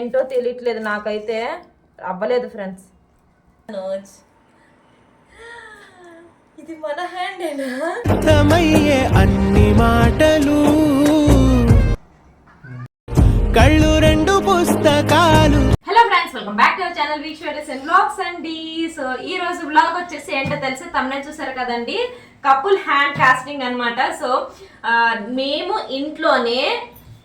ఏంటో తెలియట్లేదు నాకైతే. అవ్వలేదు ఫ్రెండ్స్ ఇది మన హ్యాండేనా అర్థమయ్యే అన్ని మాటలు. కళ్ళు రెండు పుస్తకాలు. Hello friends welcome back to our channel week షోడెస్ అండ్ బ్లాగ్స్ అండి సో ఈ రోజు బ్లాగ్ వచ్చేసి ఏంటో తెలిసి? తమిళ చూసారు కదండి? కపుల్ హ్యాండ్ కాస్టింగ్ అన్నమాట. సో మేము ఇంట్లోనే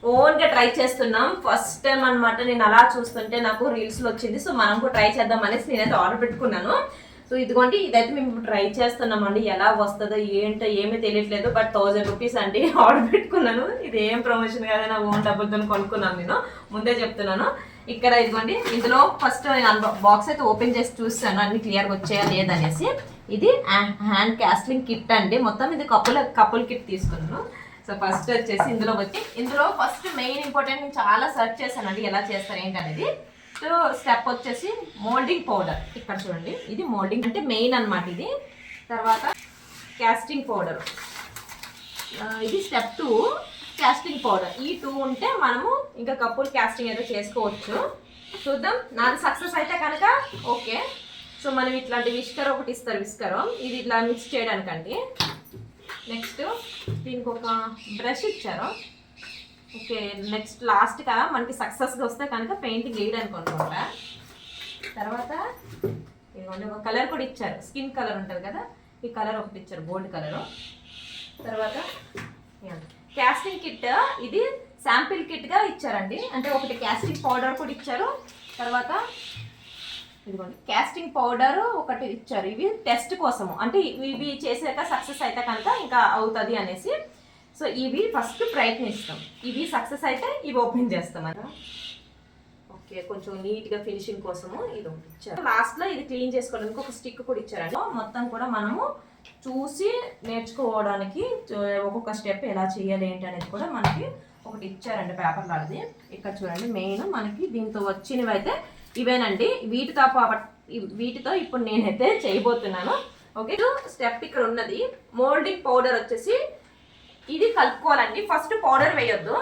ఓన్గా ట్రై చేస్తున్నాం. ఫస్ట్ టైం అన్నమాట నేను అలా చూస్తుంటే నాకు రీల్స్లో వచ్చింది. సో మనం కూడా ట్రై చేద్దాం అనేసి నేనైతే ఆర్డర్ పెట్టుకున్నాను. సో ఇదిగోండి ఇదైతే మేము ట్రై చేస్తున్నామండి. ఎలా వస్తుందో ఏంటో ఏమీ తెలియట్లేదు. బట్ థౌజండ్ రూపీస్ అండి ఆర్డర్ పెట్టుకున్నాను. ఇది ఏం ప్రమోషన్ కాదు నా ఓన్ డబ్బులతో కొనుక్కున్నాను నేను. ముందే చెప్తున్నాను. ఇక్కడ ఇదిగోండి ఇందులో ఫస్ట్ బాక్స్ అయితే ఓపెన్ చేసి చూస్తాను. అన్ని క్లియర్గా వచ్చాయా లేదనేసి ఇది హ్యాండ్ క్యాస్లింగ్ కిట్ అండి. మొత్తం ఇది కప్పుల కపుల్ కిట్ తీసుకున్నాను. సో ఫస్ట్ వచ్చేసి ఇందులో వచ్చి ఇందులో ఫస్ట్ మెయిన్ ఇంపార్టెంట్ నేను చాలా సెర్చ్ చేశానండి ఎలా చేస్తారు ఏంటనేది సో స్టెప్ వచ్చేసి మోల్డింగ్ పౌడర్. ఇక్కడ చూడండి ఇది మోల్డింగ్ అంటే మెయిన్ అన్నమాట ఇది. తర్వాత క్యాస్టింగ్ పౌడర్. ఇది స్టెప్ టూ క్యాస్టింగ్ పౌడర్. ఈ టూ ఉంటే మనము ఇంకా కప్పులు క్యాస్టింగ్ ఏదో చేసుకోవచ్చు. చూద్దాం నాది సక్సెస్ అయితే కనుక ఓకే. సో మనం ఇట్లాంటి విస్కర్ ఒకటి ఇస్తారు విస్కర్ ఇది ఇట్లా మిక్స్ చేయడానికండి. నెక్స్ట్ దీనికి ఒక బ్రష్ ఇచ్చారు. ఓకే నెక్స్ట్ లాస్ట్గా మనకి సక్సెస్గా వస్తే కనుక పెయింటింగ్ వేయడానికి అనుకుంటా తర్వాత ఇదిగోండి ఒక కలర్ కూడా ఇచ్చారు. స్కిన్ కలర్ ఉంటుంది కదా ఈ కలర్ ఒకటి ఇచ్చారు గోల్డ్ కలరు. తర్వాత క్యాస్టింగ్ కిట్ ఇది శాంపిల్ కిట్గా ఇచ్చారండి. అంటే ఒకటి క్యాస్టింగ్ పౌడర్ కూడా ఇచ్చారు. తర్వాత ఇదిగోండి. క్యాస్టింగ్ పౌడర్ ఒకటి ఇచ్చారు. ఇవి టెస్ట్ కోసము. అంటే ఇవి చేసాక సక్సెస్ అయితే కనుక ఇంకా అవుతుంది అనేసి. సో ఇవి ఫస్ట్ ప్రయత్నిస్తాం. ఇవి సక్సెస్ అయితే ఇవి ఓపెన్ చేస్తాం అలా ఓకే కొంచెం నీట్గా ఫినిషింగ్ కోసము ఇది ఇచ్చారు. లాస్ట్లో ఇది క్లీన్ చేసుకోవడానికి ఒక స్టిక్ కూడా ఇచ్చారండి. మొత్తం కూడా మనము చూసి నేర్చుకోవడానికి ఒక్కొక్క స్టెప్ ఎలా చేయాలి ఏంటి అనేది కూడా మనకి ఒకటి ఇచ్చారండి పేపర్ లాంటిది. ఇక్కడ చూడండి మెయిన్ మనకి దీంతో వచ్చినవి అయితే ఇవేనండి. వీటితో వీటితో ఇప్పుడు నేనైతే చేయబోతున్నాను. ఓకే? స్టెప్ ఇక్కడ ఉన్నది. మోల్డింగ్ పౌడర్ వచ్చేసి ఇది కలుపుకోవాలండి. ఫస్ట్ పౌడర్ వేయొద్దు.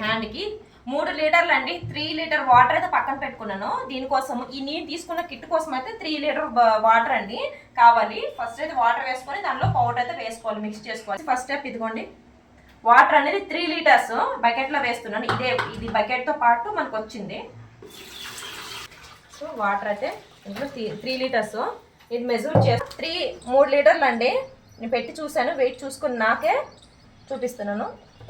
హ్యాండ్కి మూడు లీటర్లు అండి. త్రీ లీటర్ వాటర్ అయితే పక్కన పెట్టుకున్నాను. దీనికోసం ఈ నేను తీసుకున్న కిట్ కోసం అయితే త్రీ లీటర్ వాటర్ అండి కావాలి. ఫస్ట్ అయితే వాటర్ వేసుకొని దానిలో పౌడర్ అయితే వేసుకోవాలి. మిక్స్ చేసుకోవాలి. ఫస్ట్ స్టెప్ ఇదిగోండి. వాటర్ అనేది త్రీ లీటర్స్ బకెట్లో వేస్తున్నాను. ఇదే ఇది బకెట్తో పాటు మనకు వచ్చింది సో వాటర్ అయితే ఇందులో త్రీ లీటర్స్. ఇది మెజూర్ చేసి త్రీ మూడు లీటర్లు అండి. నేను పెట్టి చూశాను వెయిట్ చూసుకుని నాకే చూపిస్తున్నాను.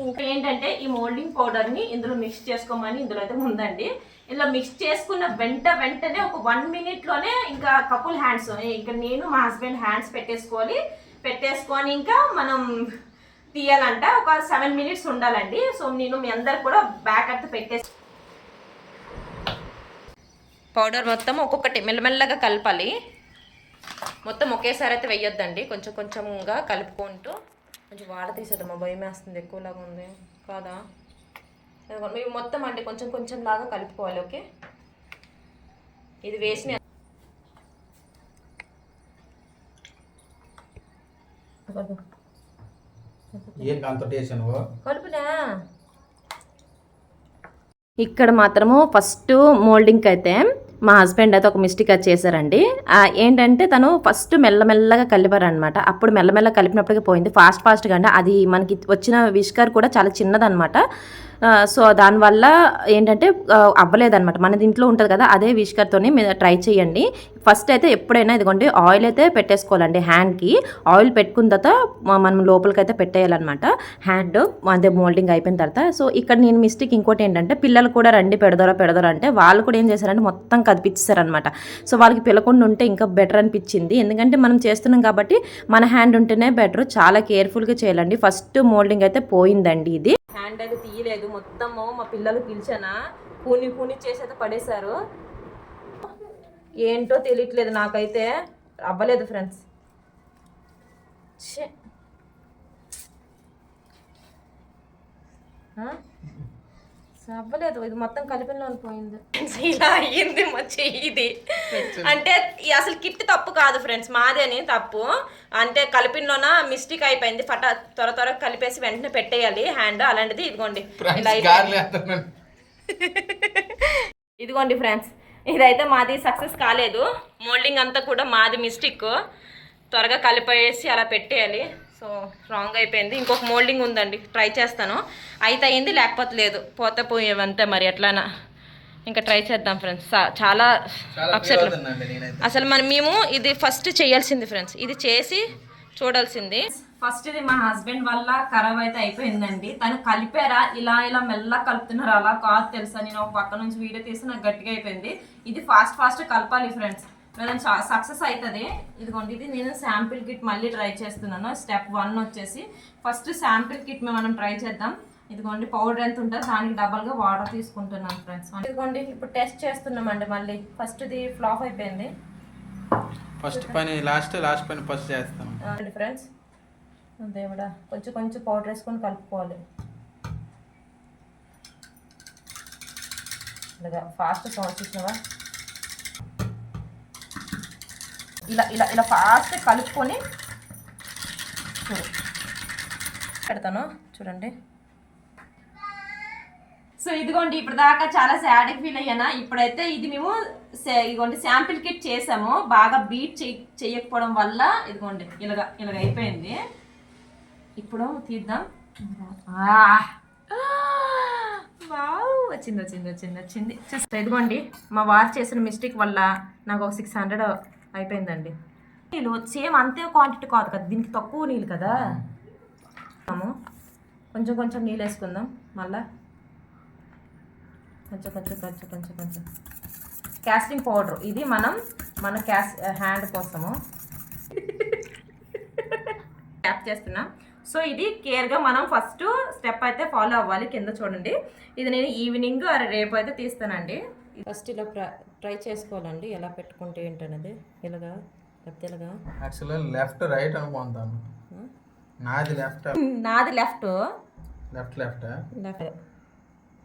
ఇంకా ఏంటంటే ఈ మోల్డింగ్ పౌడర్ని ఇందులో మిక్స్ చేసుకోమని ఇందులో అయితే ఉందండి. ఇలా మిక్స్ చేసుకున్న వెంట వెంటనే ఒక వన్ మినిట్లోనే ఇంకా కపుల్ హ్యాండ్స్ ఇంకా నేను మా హస్బెండ్ హ్యాండ్స్ పెట్టేసుకోవాలి. పెట్టేసుకొని ఇంకా మనం తీయాలంట. ఒక సెవెన్ మినిట్స్ ఉండాలండి. సో నేను మీ అందరు కూడా బ్యాక్ అయితే పెట్టేసి పౌడర్ మొత్తం ఒక్కొక్కటి మెల్లమెల్లగా కలపాలి. మొత్తం ఒకేసారి అయితే వెయ్యొద్దండి. కొంచెం కొంచెంగా కలుపుకుంటూ. కొంచెం వాడ తీసేద్దాం మా భయం వేస్తుంది. ఎక్కువలాగా ఉంది. కాదా? ఇవి మొత్తం అంటే కొంచెం కొంచెం లాగా కలుపుకోవాలి ఓకే? ఇది వేసిన కలుపునా? ఇక్కడ మాత్రము ఫస్ట్ మోల్డింగ్కి అయితే మా హస్బెండ్ అయితే ఒక మిస్టేక్ అది చేశారండి. ఏంటంటే తను ఫస్ట్ మెల్లమెల్లగా కలిపారనమాట అప్పుడు మెల్లమెల్ల కలిపినప్పటికీ పోయింది. ఫాస్ట్ ఫాస్ట్గా అంటే అది మనకి వచ్చిన విష్కర్ కూడా చాలా చిన్నదనమాట సో దానివల్ల ఏంటంటే ఆ, అవ్వలేదన్నమాట. మన దీంట్లో ఉంటుంది కదా అదే విష్కర్తోని మీరు ట్రై చేయండి. ఫస్ట్ అయితే ఎప్పుడైనా ఇదిగోండి ఆయిల్ అయితే పెట్టేసుకోవాలండి హ్యాండ్కి. ఆయిల్ పెట్టుకున్న తర్వాత మనం లోపలికైతే పెట్టేయాలన్నమాట. హ్యాండ్ అదే మోల్డింగ్ అయిపోయిన తర్వాత. సో ఇక్కడ నేను మిస్టేక్ ఇంకోటి ఏంటంటే పిల్లలు కూడా రండి పెడదారా పెడదారా అంటే వాళ్ళు కూడా ఏం చేశారంటే మొత్తం కదిపించారనమాట సో వాళ్ళకి పిలకుండా ఉంటే ఇంకా బెటర్ అనిపించింది. ఎందుకంటే మనం చేస్తున్నాం కాబట్టి మన హ్యాండ్ ఉంటేనే బెటర్. చాలా కేర్ఫుల్గా చేయాలండి. ఫస్ట్ మోల్డింగ్ అయితే పోయిందండి ఇది. హ్యాండ్ తీయలేదు. మొత్తము మా పిల్లలు పిలిచానా? కూని కూని చేసేది పడేశారు. ఏంటో తెలియట్లేదు నాకైతే. అవ్వలేదు ఫ్రెండ్స్. ఛే. అవ్వలేదు ఇది మొత్తం కలిపిన పోయింది. ఇలా అయ్యింది మా చెయ్యిది. అంటే అసలు కిట్ తప్పు కాదు ఫ్రెండ్స్ మాదేని తప్పు. అంటే కలిపినలోన మిస్టేక్ అయిపోయింది. ఫట త్వర త్వర కలిపేసి వెంటనే పెట్టేయాలి. హ్యాండ్ అలాంటిది ఇదిగోండి. ఇదిగోండి ఫ్రెండ్స్ ఇదైతే మాది సక్సెస్ కాలేదు. మోల్డింగ్ అంతా కూడా మాది మిస్టేక్. త్వరగా కలిపేసి అలా పెట్టేయాలి. సో రాంగ్ అయిపోయింది. ఇంకొక మోల్డింగ్ ఉందండి. ట్రై చేస్తాను. అయితే అయింది లేకపోతే లేదు. పోతే పోయేవంతే మరి ఎట్లానా. ఇంకా ట్రై చేద్దాం ఫ్రెండ్స్ చాలా అప్సెట్ అసలు మనం మేము ఇది ఫస్ట్ చేయాల్సింది ఫ్రెండ్స్ ఇది చేసి చూడాల్సింది. ఫస్ట్ ఇది మా హస్బెండ్ వల్ల ఖరాబ్ అయితే అయిపోయిందండి. తను కలిపారా? ఇలా ఇలా మెల్ల కలుపుతున్నారు. అలా కాదు తెలుసా? నేను ఒక పక్క నుంచి వీడియో తీసి నాకు గట్టిగా అయిపోయింది. ఇది ఫాస్ట్ ఫాస్ట్ కలపాలి ఫ్రెండ్స్ లేదంటే సక్సెస్ అవుతుంది ఇదిగోండి ఇది నేను శాంపిల్ కిట్ మళ్ళీ ట్రై చేస్తున్నాను. స్టెప్ వన్ వచ్చేసి ఫస్ట్ శాంపిల్ కిట్ మనం ట్రై చేద్దాం. ఇదిగోండి పౌడర్ ఎంత ఉంటుంది దానికి డబల్గా వాటర్ తీసుకుంటున్నాను ఫ్రెండ్స్. ఇదిగోండి ఇప్పుడు టెస్ట్ చేస్తున్నామండి మళ్ళీ. ఫస్ట్ ఇది ఫ్లాప్ అయిపోయింది. ఫస్ట్ పని లాస్ట్ లాస్ట్ పని ఫస్ట్ చేస్తాను అండి ఫ్రెండ్స్. దేవుడా కొంచెం కొంచెం పౌడర్ వేసుకొని కలుపుకోవాలి. ఇలాగా ఫాస్ట్ సౌండ్ చూసినావా ఇలా ఇలా ఇలా ఫాస్ట్ కలుపుకొని చూడు. పెడతాను చూడండి. సో ఇదిగోండి ఇప్పుడు దాకా చాలా సాడ్ ఫీల్ అయ్యానా? ఇప్పుడైతే ఇది మేము సే- ఇదిగోండి శాంపిల్ కిట్ చేసాము. బాగా బీట్ చేయకపోవడం వల్ల ఇదిగోండి ఇలాగ ఇలాగ అయిపోయింది. ఇప్పుడు తీద్దాం. ఆ! వావ్! వచ్చింది వచ్చింది వచ్చింది వచ్చింది. చూస్తే ఇదిగోండి మా వారు చేసిన మిస్టేక్ వల్ల నాకు ఒక సిక్స్ హండ్రెడ్ అయిపోయిందండి. నీళ్ళు సేమ్ అంతే క్వాంటిటీ కాదు కదా దీనికి తక్కువ నీళ్ళు కదా. కొంచెం కొంచెం నీళ్ళు వేసుకుందాం మళ్ళా. కొంచెం కొంచెం కొంచెం కొంచెం కొంచెం. క్యాస్టింగ్ పౌడర్ ఇది మనం మన క్యాస్ హ్యాండ్ కోసము. ట్యాప్ చేస్తున్నాం. సో ఇది కేర్గా మనం ఫస్ట్ స్టెప్ అయితే ఫాలో అవ్వాలి. కింద చూడండి. ఇది నేను ఈవినింగ్ రేపు అయితే తీస్తానండి. ఫస్ట్ ఇలా ట్రై చేసుకోవాలండి. ఎలా పెట్టుకుంటే ఏంటనేది. ఇలాగా ఇలాగా. యాక్చువల్గా లెఫ్ట్ రైట్ అనుకుంటాను. నాది లెఫ్ట్. నాది left. Left left. Left.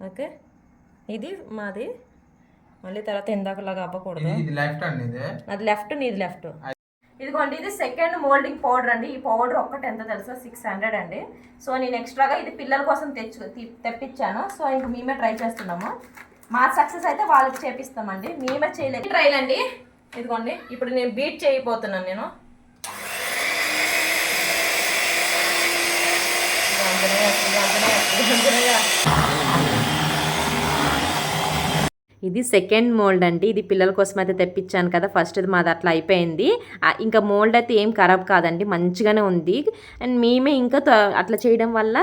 Okay. ఇది మాది. మళ్ళీ తర్వాత ఇందాకలాగా అవ్వకూడదు. ఇది లెఫ్ట్ అండి ఇది. అది లెఫ్ట్ నీది లెఫ్ట్. ఇదిగోండి ఇది సెకండ్ మోల్డింగ్ పౌడర్ అండి. ఈ పౌడర్ ఒక్కటి ఎంత తెలుసా? సిక్స్ హండ్రెడ్ అండి. సో నేను ఎక్స్ట్రాగా ఇది పిల్లల కోసం తెచ్చు తెప్పించాను. సో ఇంక మేమే ట్రై చేస్తున్నాము. మా సక్సెస్ అయితే వాళ్ళకి చేపిస్తామండి. మేమే చేయలేదు ట్రైల్ అండి. ఇదిగోండి. ఇప్పుడు నేను బీట్ చేయబోతున్నాను నేను. ఇది సెకండ్ మోల్డ్ అండి. ఇది పిల్లల కోసం అయితే తెప్పించాను కదా. ఫస్ట్ ఇది మాది అట్లా అయిపోయింది. ఇంకా మోల్డ్ అయితే ఏం ఖరాబ్ కాదండి. మంచిగానే ఉంది. అండ్ మేమే ఇంకా అట్లా చేయడం వల్ల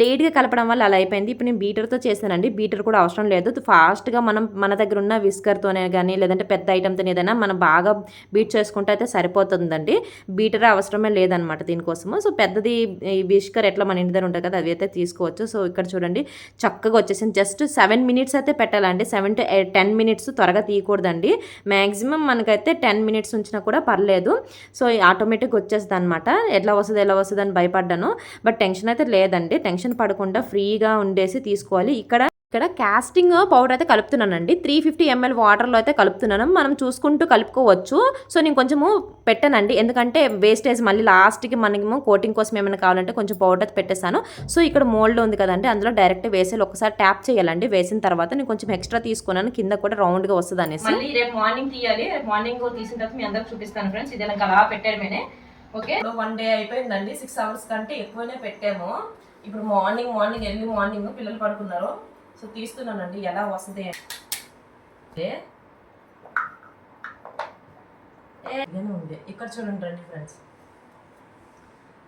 లేట్గా కలపడం వల్ల అలా అయిపోయింది. ఇప్పుడు నేను బీటర్తో చేశానండి. బీటర్ కూడా అవసరం లేదు. ఫాస్ట్గా మనం మన దగ్గర ఉన్న విస్కర్తోనే కానీ లేదంటే పెద్ద ఐటెంతో ఏదైనా మనం బాగా బీట్ చేసుకుంటే అయితే సరిపోతుందండి. బీటర్ అవసరమే లేదనమాట దీనికోసము. సో పెద్దది ఈ విస్కర్ ఎట్లా మన ఇంటి దగ్గర ఉంటుంది కదా అది అయితే తీసుకోవచ్చు. సో ఇక్కడ చూడండి చక్కగా వచ్చేసింది. జస్ట్ సెవెన్ మినిట్స్ అయితే పెట్టాలండి. సెవెన్ టు టెన్ మినిట్స్ త్వరగా తీయకూడదండి. మ్యాక్సిమం మనకైతే టెన్ మినిట్స్ ఉంచినా కూడా పర్లేదు. సో ఆటోమేటిక్ వచ్చేస్తుంది అనమాట ఎట్లా వస్తుంది ఎలా వస్తుంది అని భయపడ్డాను. బట్ టెన్షన్ అయితే లేదండి. టెన్షన్ పడకుండా ఫ్రీగా ఉండేసి తీసుకోవాలి. ఇక్కడ ఇక్కడ కాస్టింగ్ పౌడర్ అయితే కలుపుతున్నానండి. త్రీ ఫిఫ్టీ ఎంఎల్ వాటర్లో అయితే కలుపుతున్నాను. మనం చూసుకుంటూ కలుపుకోవచ్చు. సో నేను కొంచెము పెట్టానండి. ఎందుకంటే వేస్టేజ్ మళ్ళీ లాస్ట్కి మనము కోటింగ్ కోసం ఏమైనా కావాలంటే కొంచెం పౌడర్ అయితే పెట్టేస్తాను సో ఇక్కడ మోల్డ్ ఉంది కదండి. అందులో డైరెక్ట్ వేసేసి ఒకసారి ట్యాప్ చేయాలండి. వేసిన తర్వాత నేను కొంచెం ఎక్స్ట్రా తీసుకున్నాను. కింద కూడా రౌండ్గా వస్తుంది అనేసి. మళ్ళీ రేపు మార్నింగ్ తీయాలి. రేపు మార్నింగ్ తీసిన తర్వాత మీ అందరికి చూపిస్తాను ఫ్రెండ్స్ ఇది అలా పెట్టాడమేనే ఓకే వన్ డే అయిపోయిందండి. సిక్స్ అవర్స్ కంటే ఎక్కువనే పెట్టాము. ఇప్పుడు మార్నింగ్ మార్నింగ్ ఎర్లీ మార్నింగ్ పిల్లలు పడుకున్నారు. సో తీస్తున్నానండి ఎలా వస్తుంది? అంటే ఉంది. ఇక్కడ చూడండి రండి ఫ్రెండ్స్.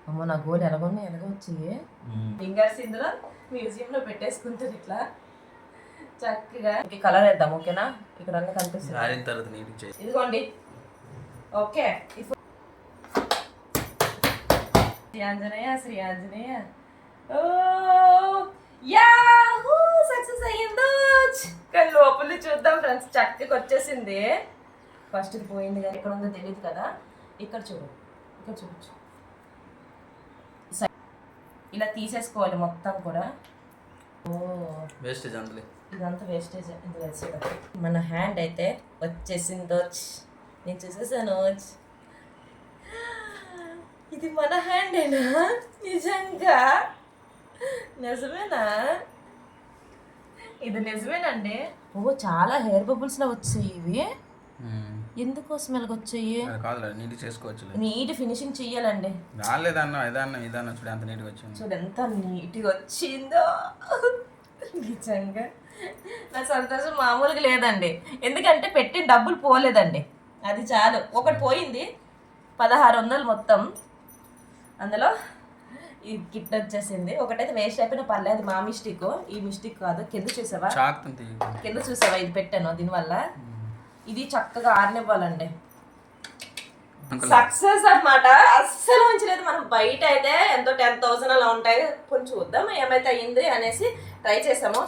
అమ్మో నా గోల్ ఎలాగొన్నా ఎలాగో వచ్చింది? ఫింగర్స్ ఇందులో మ్యూజియంలో పెట్టేసుకుంటారు ఇట్లా. చక్కగా. కలర్ వేద్దాం ఓకేనా? ఇక్కడ అన్నీ కనిపిస్తుంది ఇదిగోండి. ఓకే. ఇప్పుడు శ్రీ ఆంజనేయ శ్రీ ఆంజనేయ. యాహూ సక్సెస్ అయ్యిందో? కానీ లోపల చూద్దాం ఫ్రెండ్స్ చక్కగా వచ్చేసింది. ఫస్ట్ పోయింది కానీ ఎక్కడ ఉందో తెలియదు కదా. ఇక్కడ చూడు ఇక్కడ చూడొచ్చు ఇలా తీసేసుకోవాలి మొత్తం కూడా. ఓ వేస్టేజ్ అందులో ఇదంతా వేస్టేజ్ మన హ్యాండ్ అయితే వచ్చేసిందో నేను చూసేసాను ఇది మన హ్యాండేనా నిజంగా? నిజమేనా? ఇది నిజమేనండి. ఓ చాలా హెయిర్ బబుల్స్ లా వచ్చాయి ఇవి. ఎందుకోసం ఇలాగ వచ్చాయి? కాదులే నీట్ చేసుకోవచ్చు నీట్ ఫినిషింగ్ చెయ్యాలండి. రాలేదన్న ఇదన్న ఇదన్న చూడు ఎంత నీట్గా వచ్చింది. చూడు ఎంత నీట్గా వచ్చిందో. నిజంగా. నా సంతోషం మామూలుగా లేదండి. ఎందుకంటే పెట్టిన డబ్బులు పోలేదండి. అది చాలు. ఒకటి పోయింది. పదహారు వందలు మొత్తం. అందులో ఈ కిట్ వచ్చేసింది. ఒకటైతే వేస్ట్ అయిపోయిన పర్లేదు మా మిస్టేక్. ఈ మిస్టేక్ కాదు. కింద చూసావా? కింద చూసావా? ఇది పెట్టాను దీనివల్ల. ఇది చక్కగా ఆరనివ్వాలండి. సక్సెస్ అన్నమాట. అస్సలు ఉంచలేదు. మనం బయట అయితే ఎంతో టెన్ థౌసండ్ అలా ఉంటాయి. కొంచెం చూద్దాం. ఏమైతే అయ్యింది అనేసి ట్రై చేసాము.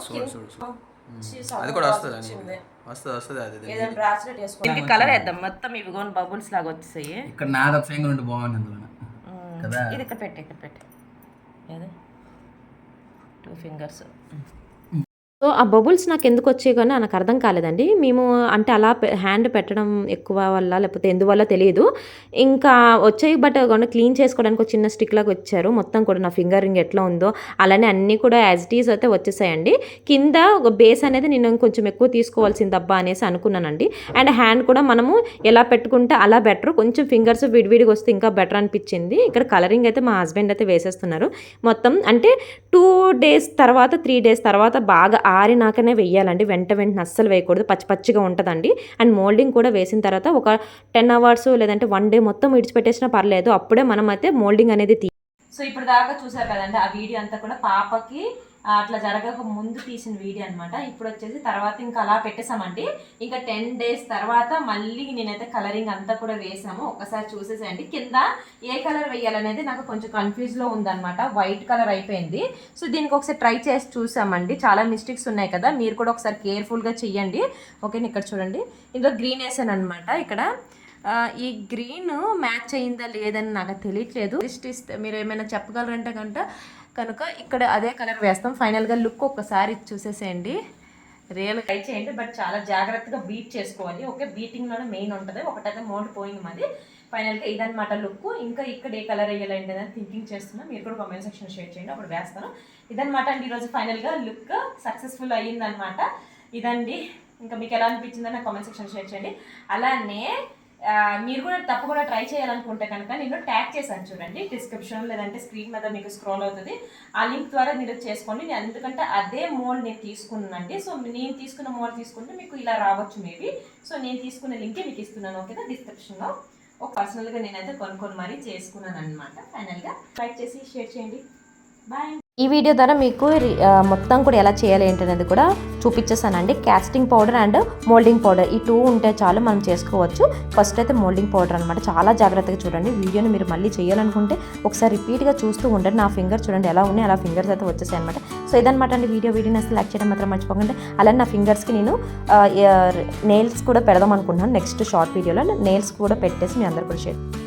అది కూడా వస్తుంది వచ్చింది. వస్తుంది వస్తుంది అది? ఇది. ఏదైనా బ్రాస్లెట్ వేసుకో దీనికి కలర్ వేద్దాం. మొత్తం ఇవి బబుల్స్ లాగా వచ్చాయి ఇక్కడ నాది ఒక బాగుంది కదా? ఇది ఇక్కడ పెట్టి ఇక్కడ పెట్టి ఏది టూ ఫింగర్స్ సో ఆ బబుల్స్ నాకు ఎందుకు వచ్చాయి కానీ నాకు అర్థం కాలేదండి. మేము అంటే అలా హ్యాండ్ పెట్టడం ఎక్కువ వల్ల లేకపోతే ఎందువల్ల తెలియదు. ఇంకా వచ్చాయి బట్ కొన్ని క్లీన్ చేసుకోవడానికి ఒక చిన్న స్టిక్ లాగా వచ్చారు. మొత్తం కూడా నా ఫింగర్ రింగ్ ఎట్లా ఉందో అలానే అన్నీ కూడా యాజ్ ఇట్ ఈస్ అయితే వచ్చేసాయండి. కింద ఒక బేస్ అనేది నేను కొంచెం ఎక్కువ తీసుకోవాల్సింది అబ్బా అనేసి అనుకున్నానండి. అండ్ హ్యాండ్ కూడా మనము ఎలా పెట్టుకుంటే అలా బెటర్. కొంచెం ఫింగర్స్ విడివిడిగా వస్తే ఇంకా బెటర్ అనిపించింది. ఇక్కడ కలరింగ్ అయితే మా హస్బెండ్ అయితే వేసేస్తున్నారు. మొత్తం అంటే టూ డేస్ తర్వాత త్రీ డేస్ తర్వాత బాగా ఆరినాకనే వెయ్యాలండి. వెంట వెంటనే అస్సలు వేయకూడదు. పచ్చి పచ్చిగా ఉంటుందండి. అండ్ మోల్డింగ్ కూడా వేసిన తర్వాత ఒక టెన్ అవర్స్ లేదంటే వన్ డే మొత్తం విడిచిపెట్టేసినా పర్లేదు. అప్పుడే మనం అయితే మోల్డింగ్ అనేది తీ సో ఇప్పుడు దాకా చూసారు కదండి ఆ వీడియో అంతా కూడా పాపకి అట్లా జరగక ముందు తీసిన వీడియో అనమాట ఇప్పుడు వచ్చేసి తర్వాత ఇంకా అలా పెట్టేసామండి ఇంకా టెన్ డేస్ తర్వాత మళ్ళీ నేనైతే కలరింగ్ అంతా కూడా వేసాము ఒకసారి చూసేసేయండి. కింద ఏ కలర్ వేయాలనేది నాకు కొంచెం కన్ఫ్యూజ్లో ఉందన్నమాట. వైట్ కలర్ అయిపోయింది. సో దీనికి ఒకసారి ట్రై చేసి చూసామండి. చాలా మిస్టేక్స్ ఉన్నాయి కదా. మీరు కూడా ఒకసారి కేర్ఫుల్గా చెయ్యండి. ఓకే ఇక్కడ చూడండి. ఇందులో గ్రీన్ వేసాను అనమాట ఇక్కడ ఈ గ్రీన్ మ్యాచ్ అయిందా లేదని నాకు తెలియట్లేదు. లిస్ట్ ఇస్తే మీరు ఏమైనా చెప్పగలరంటే కనుక కనుక ఇక్కడ అదే కలర్ వేస్తాం. ఫైనల్గా లుక్ ఒకసారి చూసేసేయండి. రియల్ ట్రై చేయండి బట్ చాలా జాగ్రత్తగా బీట్ చేసుకోవాలి. ఓకే బీటింగ్లోనే మెయిన్ ఉంటుంది. ఒకటైతే మౌంట్ పోయింది మాది. ఫైనల్గా ఇదనమాట లుక్ ఇంకా ఇక్కడ ఏ కలర్ వేయాలండి అని థింకింగ్ చేస్తున్నా. మీరు కూడా కామెంట్ సెక్షన్ షేర్ చేయండి. అప్పుడు వేస్తాను. ఇదన్నమాట అండి ఈరోజు ఫైనల్గా లుక్ సక్సెస్ఫుల్ అయ్యిందనమాట ఇదండి. ఇంకా మీకు ఎలా అనిపించిందని నా కామెంట్ సెక్షన్ షేర్ చేయండి. అలానే మీరు కూడా తప్పకుండా ట్రై చేయాలనుకుంటే కనుక నేను ట్యాగ్ చేశాను చూడండి డిస్క్రిప్షన్ లేదంటే స్క్రీన్ మీద మీకు స్క్రోల్ అవుతుంది. ఆ లింక్ ద్వారా మీరు చేసుకోండి. నేను ఎందుకంటే అదే మోల్ నేను తీసుకున్నానండి. సో నేను తీసుకున్న మోల్ తీసుకుంటే మీకు ఇలా రావచ్చు మేబీ సో నేను తీసుకున్న లింకే మీకు ఇస్తున్నాను. ఓకేనా? డిస్క్రిప్షన్లో ఒక పర్సనల్గా నేనైతే కొనుక్కొని మరీ చేసుకున్నాను అనమాట ఫైనల్గా లైక్ చేసి షేర్ చేయండి. బాయ్ ఈ వీడియో ద్వారా మీకు రి- మొత్తం కూడా ఎలా చేయాలి ఏంటనేది కూడా చూపించేసానండి. Casting powder and moulding powder ఈ టూ ఉంటే చాలు మనం చేసుకోవచ్చు. ఫస్ట్ అయితే మోల్డింగ్ పౌడర్ అనమాట చాలా జాగ్రత్తగా చూడండి. వీడియోని మీరు మళ్ళీ చేయాలనుకుంటే ఒకసారి రిపీట్గా చూస్తూ ఉండండి. నా ఫింగర్ చూడండి ఎలా ఉన్నాయి. అలా ఫింగర్స్ అయితే వచ్చేసాయి అనమాట సో ఇదనమాట అండి వీడియో. వీడియోని అసలు లైక్ చేయడం మాత్రం మర్చిపోకండి. అలానే నా ఫింగర్స్కి నేను నెయిల్స్ కూడా పెడదాం అనుకుంటున్నాను. నెక్స్ట్ షార్ట్ వీడియోలో నెయిల్స్ కూడా పెట్టేసి మీ అందరు కూడా షేర్